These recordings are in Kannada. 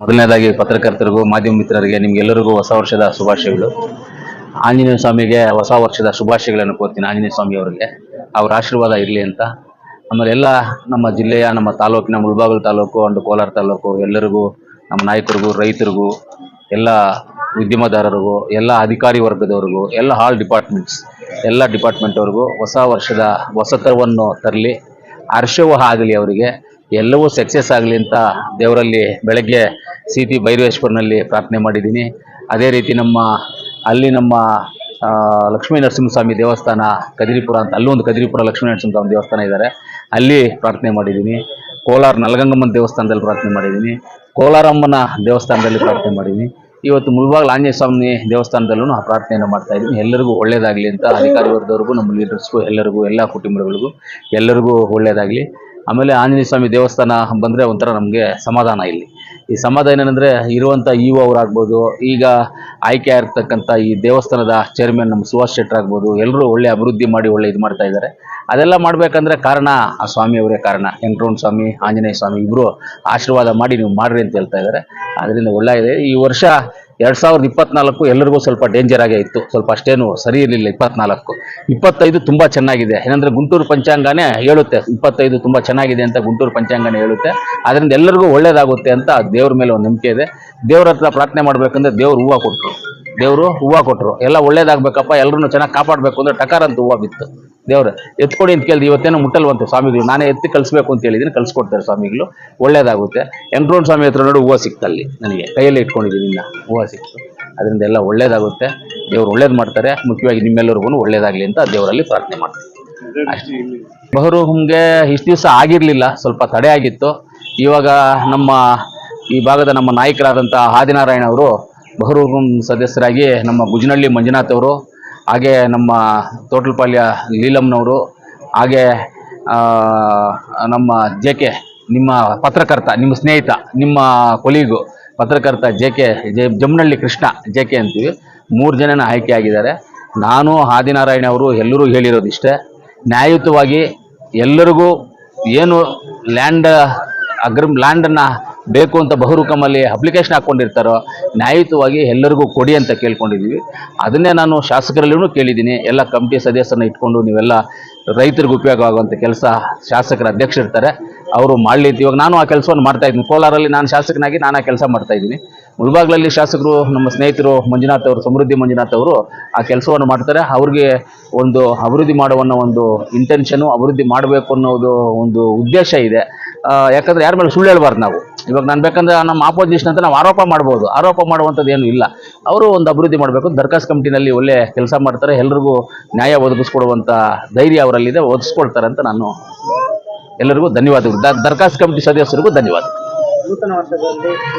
ಮೊದಲನೇದಾಗಿ ಪತ್ರಕರ್ತರಿಗೂ ಮಾಧ್ಯಮ ಮಿತ್ರರಿಗೆ ನಿಮ್ಗೆಲ್ಲರಿಗೂ ಹೊಸ ವರ್ಷದ ಶುಭಾಶಯಗಳು. ಆಂಜನೇಯ ಸ್ವಾಮಿಗೆ ಹೊಸ ವರ್ಷದ ಶುಭಾಶಯಗಳನ್ನು ಕೋರ್ತೀನಿ ಆಂಜನೇಯ ಸ್ವಾಮಿ ಅವರಿಗೆ. ಅವ್ರ ಆಶೀರ್ವಾದ ಇರಲಿ ಅಂತ. ಆಮೇಲೆ ಎಲ್ಲ ನಮ್ಮ ಜಿಲ್ಲೆಯ, ನಮ್ಮ ತಾಲೂಕಿನ ಮುಳಬಾಗಿಲು ತಾಲೂಕು ಅಂಡ್ ಕೋಲಾರ ತಾಲೂಕು ಎಲ್ಲರಿಗೂ, ನಮ್ಮ ನಾಯಕರಿಗೂ, ರೈತರಿಗೂ, ಎಲ್ಲ ಉದ್ಯಮದಾರರಿಗೂ, ಎಲ್ಲ ಅಧಿಕಾರಿ ವರ್ಗದವ್ರಿಗೂ, ಎಲ್ಲ ಆಲ್ ಡಿಪಾರ್ಟ್ಮೆಂಟ್ಸ್ ಎಲ್ಲ ಡಿಪಾರ್ಟ್ಮೆಂಟ್ ಅವ್ರಿಗೂ ಹೊಸ ವರ್ಷದ ಹೊಸತವನ್ನು ತರಲಿ. ಹರ್ಷವೂ ಆಗಲಿ ಅವರಿಗೆ. ಎಲ್ಲವೂ ಸಕ್ಸಸ್ ಆಗಲಿ ಅಂತ ದೇವರಲ್ಲಿ ಬೆಳಗ್ಗೆ ಸಿ ಪಿ ಭೈರವೇಶ್ವರನಲ್ಲಿ ಪ್ರಾರ್ಥನೆ ಮಾಡಿದ್ದೀನಿ. ಅದೇ ರೀತಿ ನಮ್ಮ, ಅಲ್ಲಿ ನಮ್ಮ ಲಕ್ಷ್ಮೀ ನರಸಿಂಹಸ್ವಾಮಿ ದೇವಸ್ಥಾನ ಕದಿರಿಪುರ ಅಂತ ಅಲ್ಲೊಂದು ಕದಿರಿಪುರ ಲಕ್ಷ್ಮೀ ನರಸಿಂಹಸ್ವಾಮಿ ದೇವಸ್ಥಾನ ಇದ್ದಾರೆ ಅಲ್ಲಿ ಪ್ರಾರ್ಥನೆ ಮಾಡಿದ್ದೀನಿ. ಕೋಲಾರ ನಲಗಂಗಮ್ಮನ ದೇವಸ್ಥಾನದಲ್ಲಿ ಪ್ರಾರ್ಥನೆ ಮಾಡಿದ್ದೀನಿ. ಕೋಲಾರಮ್ಮನ ದೇವಸ್ಥಾನದಲ್ಲಿ ಪ್ರಾರ್ಥನೆ ಮಾಡಿದ್ದೀನಿ. ಇವತ್ತು ಮುಳಬಾಗಿಲು ಆಂಜನೇಯ ಸ್ವಾಮಿ ದೇವಸ್ಥಾನದಲ್ಲೂ ಆ ಪ್ರಾರ್ಥನೆಯನ್ನು ಮಾಡ್ತಾ ಇದ್ದೀನಿ. ಎಲ್ಲರಿಗೂ ಒಳ್ಳೇದಾಗಲಿ ಅಂತ ಅಧಿಕಾರಿ ವರ್ಗದವ್ರಿಗೂ ನಮ್ಮ ಲೀಡರ್ಸ್ಗೂ ಎಲ್ಲರಿಗೂ, ಎಲ್ಲ ಕುಟುಂಬಗಳಿಗೂ ಎಲ್ಲರಿಗೂ ಒಳ್ಳೇದಾಗಲಿ. ಆಮೇಲೆ ಆಂಜನೇಯ ಸ್ವಾಮಿ ದೇವಸ್ಥಾನ ಬಂದರೆ ಒಂಥರ ನಮಗೆ ಸಮಾಧಾನ ಇಲ್ಲಿ. ಈ ಸಮಾಧಾನ ಏನಂದರೆ ಇರುವಂಥ ಇ ಒ ಅವರಾಗ್ಬೋದು, ಈಗ ಆಯ್ಕೆ ಆಗಿರ್ತಕ್ಕಂಥ ಈ ದೇವಸ್ಥಾನದ ಚೇರ್ಮನ್ ನಮ್ಮ ಸುಭಾಷ್ ಶೆಟ್ಟರ್ ಆಗ್ಬೋದು ಎಲ್ಲರೂ ಒಳ್ಳೆ ಅಭಿವೃದ್ಧಿ ಮಾಡಿ ಒಳ್ಳೆ ಇದು ಮಾಡ್ತಾ ಇದ್ದಾರೆ ಅದೆಲ್ಲ ಮಾಡಬೇಕಂದ್ರೆ ಕಾರಣ ಆ ಸ್ವಾಮಿಯವರೇ ಕಾರಣ. ವೆಂಕಟರಮಣ ಸ್ವಾಮಿ, ಆಂಜನೇಯ ಸ್ವಾಮಿ ಇಬ್ಬರು ಆಶೀರ್ವಾದ ಮಾಡಿ ನೀವು ಮಾಡ್ರಿ ಅಂತ ಹೇಳ್ತಾ ಇದ್ದಾರೆ ಅದರಿಂದ ಒಳ್ಳೆಯದೆ ಈ ವರ್ಷ ಎರಡು ಸಾವಿರದ ಇಪ್ಪತ್ನಾಲ್ಕು ಎಲ್ಲರಿಗೂ ಸ್ವಲ್ಪ ಡೇಂಜರ್ ಆಗೇ ಇತ್ತು. ಸ್ವಲ್ಪ ಅಷ್ಟೇನು ಸರಿ ಇರಲಿಲ್ಲ ಇಪ್ಪತ್ನಾಲ್ಕು. ಇಪ್ಪತ್ತೈದು ತುಂಬ ಚೆನ್ನಾಗಿದೆ. ಏನಂದ್ರೆ ಗುಂಟೂರು ಪಂಚಾಂಗನೇ ಹೇಳುತ್ತೆ, ಇಪ್ಪತ್ತೈದು ತುಂಬ ಚೆನ್ನಾಗಿದೆ ಅಂತ ಗುಂಟೂರು ಪಂಚಾಂಗನೇ ಹೇಳುತ್ತೆ. ಅದರಿಂದ ಎಲ್ಲರಿಗೂ ಒಳ್ಳೇದಾಗುತ್ತೆ ಅಂತ ದೇವ್ರ ಮೇಲೆ ಒಂದು ನಂಬಿಕೆ ಇದೆ. ದೇವ್ರ ಹತ್ರ ಪ್ರಾರ್ಥನೆ ಮಾಡ್ಬೇಕಂದ್ರೆ ದೇವ್ರು ಹೂವು ಕೊಟ್ಟರು ದೇವರು ಹೂವು ಕೊಟ್ಟರು ಎಲ್ಲ ಒಳ್ಳೇದಾಗಬೇಕಪ್ಪ ಎಲ್ಲರೂ ಚೆನ್ನಾಗಿ ಕಾಪಾಡಬೇಕು ಅಂದರೆ ಟಕಾರ ಅಂತ ಹೂವು ಬಿತ್ತು. ದೇವ್ರು ಎತ್ಕೊಡಿ ಅಂತ ಕೇಳಿದ್ರೆ ಇವತ್ತೇನೋ ಮುಟ್ಟಲ್ವಂತೆ ಸ್ವಾಮಿಗಳು ನಾನೇ ಎತ್ತಿ ಕಳಿಸ್ಬೇಕು ಅಂತ ಹೇಳಿದ್ದೀನಿ ಕಳಿಸ್ಕೊಡ್ತಾರೆ ಸ್ವಾಮಿಗಳು ಒಳ್ಳೇದಾಗುತ್ತೆ. ವೆಂಕಟರಮಣ ಸ್ವಾಮಿ ಹತ್ರ ನೋಡು ಹೂವು ಸಿಕ್ತಲ್ಲಿ ನನಗೆ. ಕೈಯಲ್ಲಿ ಇಟ್ಕೊಂಡಿದ್ದೀನಿ ಇನ್ನ, ಹೂವು ಸಿಕ್ತು. ಅದರಿಂದ ಎಲ್ಲ ಒಳ್ಳೇದಾಗುತ್ತೆ. ದೇವ್ರು ಒಳ್ಳೇದು ಮಾಡ್ತಾರೆ. ಮುಖ್ಯವಾಗಿ ನಿಮ್ಮೆಲ್ಲರಿಗೂ ಒಳ್ಳೇದಾಗಲಿ ಅಂತ ದೇವರಲ್ಲಿ ಪ್ರಾರ್ಥನೆ ಮಾಡ್ತೀನಿ ಬಹರೂಮ್ಗೆ ಇಷ್ಟು ದಿವಸ ಆಗಿರಲಿಲ್ಲ, ಸ್ವಲ್ಪ ತಡೆ ಆಗಿತ್ತು. ಇವಾಗ ನಮ್ಮ ಈ ಭಾಗದ ನಮ್ಮ ನಾಯಕರಾದಂಥ ಆದಿನಾರಾಯಣ ಅವರು ಬಹರೂರು ಸದಸ್ಯರಾಗಿ ನಮ್ಮ ಗುಜನಹಳ್ಳಿ ಮಂಜುನಾಥ್ ಅವರು ಹಾಗೆ ನಮ್ಮ ತೋಟಲಪಾಳ್ಯ ಲೀಲಮ್ನವರು, ಹಾಗೆ ನಮ್ಮ ಜೆ ಕೆ, ನಿಮ್ಮ ಪತ್ರಕರ್ತ, ನಿಮ್ಮ ಸ್ನೇಹಿತ, ನಿಮ್ಮ ಕೊಲೀಗು, ಪತ್ರಕರ್ತ J K, J, Jamnalli Krishna J K ಅಂತೀವಿ. ಮೂರು ಜನನ ಆಯ್ಕೆ ಆಗಿದ್ದಾರೆ ನಾನು, ಆದಿನಾರಾಯಣ ಅವರು ಎಲ್ಲರೂ ಹೇಳಿರೋದಿಷ್ಟೇ. ನ್ಯಾಯಯುತವಾಗಿ ಎಲ್ಲರಿಗೂ ಏನು ಲ್ಯಾಂಡ್ ಅಗ್ರ ಲ್ಯಾಂಡನ್ನು ಬೇಕು ಅಂತ ಬಹುರುಕಮಲ್ಲಿ ಅಪ್ಲಿಕೇಶನ್ ಹಾಕ್ಕೊಂಡಿರ್ತಾರೋ, ನ್ಯಾಯಯುತವಾಗಿ ಎಲ್ಲರಿಗೂ ಕೊಡಿ ಅಂತ ಕೇಳ್ಕೊಂಡಿದ್ದೀವಿ ಅದನ್ನೇ ನಾನು ಶಾಸಕರಲ್ಲೂ ಕೇಳಿದ್ದೀನಿ. ಎಲ್ಲ ಕಮಿಟಿ ಸದಸ್ಯರನ್ನ ಇಟ್ಕೊಂಡು ನೀವೆಲ್ಲ ರೈತರಿಗೆ ಉಪಯೋಗ ಆಗುವಂಥ ಕೆಲಸ ಶಾಸಕರ ಅಧ್ಯಕ್ಷರಿರ್ತಾರೆ. ಅವರು ಮಾಡಲಿ ಇವಾಗ ನಾನು ಆ ಕೆಲಸವನ್ನು ಮಾಡ್ತಾ ಇದ್ದೀನಿ. ಕೋಲಾರಲ್ಲಿ ನಾನು ಶಾಸಕನಾಗಿ ನಾನು ಆ ಕೆಲಸ ಮಾಡ್ತಾ ಇದ್ದೀನಿ. ಶಾಸಕರು, ನಮ್ಮ ಸ್ನೇಹಿತರು ಮಂಜುನಾಥ್ ಅವರು, ಸಮೃದ್ಧಿ ಮಂಜುನಾಥ್ ಅವರು ಆ ಕೆಲಸವನ್ನು ಮಾಡ್ತಾರೆ. ಅವ್ರಿಗೆ ಒಂದು ಅಭಿವೃದ್ಧಿ ಮಾಡುವ ಒಂದು ಇಂಟೆನ್ಷನು ಅಭಿವೃದ್ಧಿ ಮಾಡಬೇಕು ಅನ್ನೋದು ಒಂದು ಉದ್ದೇಶ ಇದೆ. ಯಾಕಂದ್ರೆ ಯಾರ ಮೇಲೆ ಸುಳ್ಳು ಹೇಳ್ಬಾರ್ದು ನಾವು. ಇವಾಗ ನಾನು ಬೇಕಂದ್ರೆ ನಮ್ಮ ಆಪೋಸಿಷನ್ ಅಂತ ನಾವು ಆರೋಪ ಮಾಡ್ಬೋದು. ಆರೋಪ ಮಾಡುವಂಥದ್ದು ಏನು ಇಲ್ಲ. ಅವರು ಒಂದು ಅಭಿವೃದ್ಧಿ ಮಾಡಬೇಕು. ದರ್ಖಾಸ್ ಕಮಿಟಿನಲ್ಲಿ ಒಳ್ಳೆ ಕೆಲಸ ಮಾಡ್ತಾರೆ. ಎಲ್ರಿಗೂ ನ್ಯಾಯ ಒದಗಿಸ್ಕೊಡುವಂಥ ಧೈರ್ಯ ಅವರಲ್ಲಿದೆ. ಒದಗಿಸ್ಕೊಳ್ತಾರೆ ಅಂತ ನಾನು ಎಲ್ಲರಿಗೂ ಧನ್ಯವಾದಗಳು. ದರ್ಖಾಸ್ ಕಮಿಟಿ ಸದಸ್ಯರಿಗೂ ಧನ್ಯವಾದ ನೂತನ ವರ್ಷದಲ್ಲಿ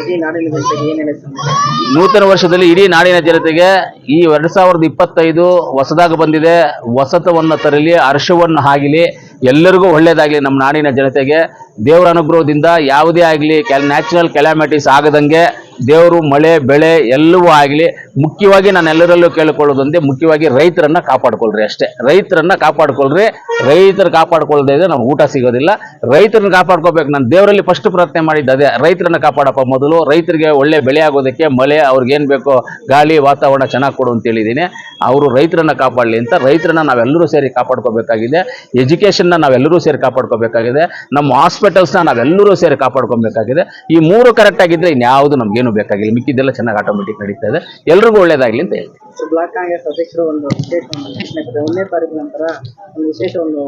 ಇಡೀ ನಾಡಿನ ಜನತೆಗೆ ನೂತನ ವರ್ಷದಲ್ಲಿ ಇಡೀ ನಾಡಿನ ಜನತೆಗೆ ಈ ಎರಡ್ ಸಾವಿರದ ಇಪ್ಪತ್ತೈದು ಹೊಸದಾಗ ಬಂದಿದೆ. ಹೊಸತವನ್ನು ತರಲಿ, ಹರ್ಷವನ್ನು ಆಗಲಿ ಎಲ್ಲರಿಗೂ ಒಳ್ಳೇದಾಗಲಿ ನಮ್ಮ ನಾಡಿನ ಜನತೆಗೆ. ದೇವರ ಅನುಗ್ರಹದಿಂದ ಯಾವುದೇ ಆಗಲಿ ನ್ಯಾಚುರಲ್ ಕೆಲಾಮಿಟೀಸ್ ಆಗದಂಗೆ ದೇವರು, ಮಳೆ, ಬೆಳೆ ಎಲ್ಲವೂ ಆಗಲಿ ಮುಖ್ಯವಾಗಿ ನಾನು ಎಲ್ಲರಲ್ಲೂ ಕೇಳಿಕೊಳ್ಳೋದೊಂದೇ ಮುಖ್ಯವಾಗಿ ರೈತರನ್ನ ಕಾಪಾಡ್ಕೊಳ್ರಿ ಅಷ್ಟೇ. ರೈತರನ್ನ ಕಾಪಾಡ್ಕೊಳ್ರಿ. ರೈತರು ಕಾಪಾಡ್ಕೊಳ್ದೇ ಇದ್ರೆ ನಮ್ಗೆ ಊಟ ಸಿಗೋದಿಲ್ಲ. ರೈತರನ್ನ ಕಾಪಾಡ್ಕೋಬೇಕು. ನಾನು ದೇವರಲ್ಲಿ ಫಸ್ಟ್ ಪ್ರಾರ್ಥನೆ ಮಾಡಿದ್ದು ರೈತರನ್ನ ಕಾಪಾಡಪ್ಪ ಮೊದಲು. ರೈತರಿಗೆ ಒಳ್ಳೆ ಬೆಳೆ ಆಗೋದಕ್ಕೆ ಮಳೆ, ಅವ್ರಿಗೆ ಏನು ಬೇಕೋ ಗಾಳಿ, ವಾತಾವರಣ ಚೆನ್ನಾಗಿ ಕೊಡು ಅಂತ ಹೇಳಿದ್ದೀನಿ. ಅವರು ರೈತರನ್ನ ಕಾಪಾಡಲಿ ಅಂತ. ರೈತರನ್ನ ನಾವೆಲ್ಲರೂ ಸೇರಿ ಕಾಪಾಡ್ಕೋಬೇಕಾಗಿದೆ. ಎಜುಕೇಷನ್ನ ನಾವೆಲ್ಲರೂ ಸೇರಿ ಕಾಪಾಡ್ಕೋಬೇಕಾಗಿದೆ. ನಮ್ಮ ಹಾಸ್ಪಿಟಲ್ಸ್ನ ನಾವೆಲ್ಲರೂ ಸೇರಿ ಕಾಪಾಡ್ಕೊಬೇಕಾಗಿದೆ. ಈ ಮೂರು ಕರೆಕ್ಟ್ ಆಗಿದ್ರೆ ಇನ್ಯಾವುದು ನಮಗೇನು ಬೇಕಾಗಿಲ್ಲ. ಮಿಕ್ಕಿದ್ದೆಲ್ಲ ಚೆನ್ನಾಗಿ ಆಟೋಮೆಟಿಕ್ ನಡೀತಾ ಇದೆ. ಎಲ್ರಿಗೂ ಒಳ್ಳೇದಾಗ್ಲಿ ಅಂತ ಹೇಳ್ತೀನಿ. ಬ್ಲಾಕ್ ಕಾಂಗ್ರೆಸ್ ಅಧ್ಯಕ್ಷರು ಒಂದು ವಿಶೇಷ ಒಂದು ಘೋಷಣೆ. ಒಂದನೇ ತಾರೀಕು ನಂತರ ಒಂದು ವಿಶೇಷ ಒಂದು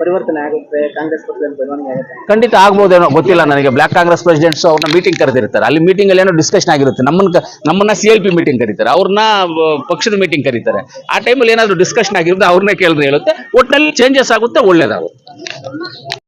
ಪರಿವರ್ತನೆ ಆಗುತ್ತೆ ಕಾಂಗ್ರೆಸ್ ಪಕ್ಷದಲ್ಲಿ ಬೆಳವಣಿಗೆ ಆಗುತ್ತೆ. ಖಂಡಿತ ಆಗ್ಬೋದೇನೋ ಗೊತ್ತಿಲ್ಲ ನನಗೆ. ಬ್ಲಾಕ್ ಕಾಂಗ್ರೆಸ್ ಪ್ರೆಸಿಡೆಂಟ್ಸ್ ಅವ್ರನ್ನ ಮೀಟಿಂಗ್ ಕರೆದಿರ್ತಾರೆ. ಅಲ್ಲಿ ಮೀಟಿಂಗ್ ಅಲ್ಲಿ ಏನೋ ಡಿಸ್ಕಷನ್ ಆಗಿರುತ್ತೆ. ನಮ್ಮನ್ನ ನಮ್ಮನ್ನ ಸಿ ಎಲ್ ಪಿ ಮೀಟಿಂಗ್ ಕರೀತಾರೆ. ಅವ್ರನ್ನ ಪಕ್ಷದ ಮೀಟಿಂಗ್ ಕರೀತಾರೆ. ಆ ಟೈಮಲ್ಲಿ ಏನಾದರೂ ಡಿಸ್ಕಷನ್ ಆಗಿರುತ್ತೆ ಅವ್ರನ್ನೇ ಕೇಳಿದ್ರೆ ಹೇಳುತ್ತೆ. ಒಟ್ಟಿನಲ್ಲಿ ಚೇಂಜಸ್ ಆಗುತ್ತೆ ಒಳ್ಳೇದಾಗುತ್ತೆ.